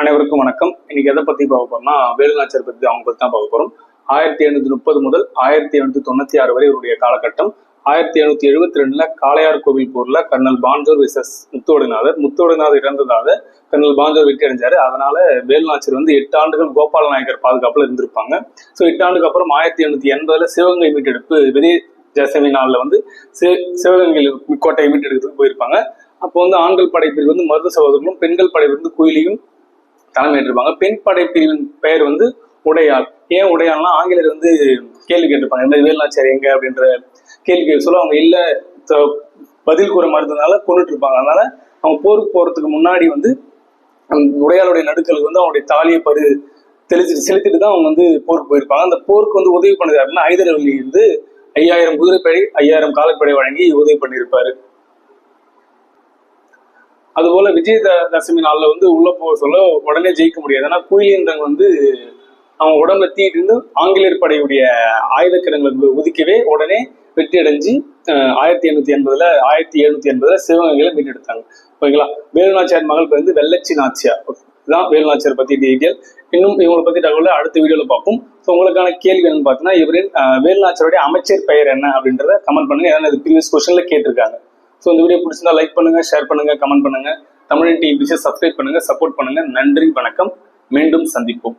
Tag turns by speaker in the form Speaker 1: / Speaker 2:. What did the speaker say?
Speaker 1: அனைவருக்கும் வணக்கம். இன்னைக்கு எதை பத்தி பார்க்க போறோம்னா வேலுநாச்சியார் பத்தி அவங்க பத்தி தான் பார்க்க போறோம். ஆயிரத்தி எழுநூத்தி முப்பது முதல் ஆயிரத்தி எழுநூத்தி தொண்ணூத்தி ஆறு வரை இவருடைய காலகட்டம். ஆயிரத்தி எழுநூத்தி எழுபத்தி ரெண்டுல காளையார் கோவில் போர்ல colonel Bonjour versus Muthodinathar Muthodinathar இறந்ததாக கர்னல் பாஞ்சோர் வெற்றி அடைஞ்சாரு. அதனால வேலுநாச்சியர் வந்து எட்டு ஆண்டுகள் கோபால நாயக்கர் பாதுகாப்புல இருந்திருப்பாங்க. ஸோ எட்டு ஆண்டுக்கு அப்புறம் ஆயிரத்தி எழுநூத்தி எண்பதுல சிவகங்கை மீட்டெடுப்பு விதை ஜெசமி நாளில் வந்து சிவகங்கையில் கோட்டையை மீட்டெடுக்கிறதுக்கு போயிருப்பாங்க. அப்போ வந்து ஆண்கள் படைப்பிரிவு வந்து மருது சகோதரர்களும் பெண்கள் படைப்பிரிவு வந்து குயிலியும் தலைமையேற்றிருப்பாங்க பெண் படைப்பிரிவின் பெயர் வந்து உடையாள். ஏன் உடையாள்னா ஆங்கிலர் வந்து கேள்வி கேட்டிருப்பாங்க. இந்த மாதிரி வேலுநாச்சியார் எங்க அப்படின்ற கேள்வி சொல்ல அவங்க இல்ல பதில் கூற மறுத்ததுனால கொண்டுட்டு இருப்பாங்க அதனால அவங்க போருக்கு போறதுக்கு முன்னாடி வந்து உடையாளுடைய நடுக்கலுக்கு வந்து அவங்களுடைய தாலியை பரு தெளிச்சு செலுத்திட்டு தான் அவங்க வந்து போருக்கு போயிருப்பாங்க. அந்த போருக்கு வந்து உதவி பண்ணது அப்படின்னா ஐதரவல்லி வந்து ஐயாயிரம் குதிரைப்படை ஐயாயிரம் காலப்படை வழங்கி உதவி பண்ணியிருப்பாரு. அதுபோல விஜய தசமி நாளில் வந்து உள்ள போக சொல்ல உடனே ஜெயிக்க முடியாது. ஏன்னா குயிலின்றவங்க வந்து அவங்க உடம்புல தீட்டு இருந்து ஆங்கிலேயர் படையுடைய ஆயுதக்கிடங்களை ஒதுக்கவே உடனே வெற்றி அடைஞ்சு ஆயிரத்தி எண்ணூத்தி எண்பதுல ஆயிரத்தி எழுநூத்தி எண்பதுல சிவகங்கையில மீட்டெடுத்தாங்க. ஓகேங்களா? வேலுநாச்சியார் மகள் பேர் வந்து வெள்ளச்சி நாச்சியார். இதுதான் வேலுநாச்சியார் பத்தி டீட்டெயில் இன்னும் இவங்களை பத்தி தகவலை அடுத்த வீடியோல பார்ப்போம். ஸோ உங்களுக்கான கேள்வி என்னன்னு பார்த்தீங்கன்னா இவரின் அஹ், வேலுநாச்சியாருடைய அமைச்சர் பெயர் என்ன அப்படின்றத கமெண்ட் பண்ணுங்க. ஏன்னா இது ப்ரீவியஸ் கொஸ்டின்ல கேட்டிருக்காங்க. ஸோ இந்த வீடியோ பிடிச்சிருந்தா லைக் பண்ணுங்க ஷேர் பண்ணுங்க கமெண்ட் பண்ணுங்க. தமிழ் டிவிஸை சப்ஸ்கிரைப் பண்ணுங்க சப்போர்ட் பண்ணுங்க. நன்றி வணக்கம். மீண்டும் சந்திப்போம்.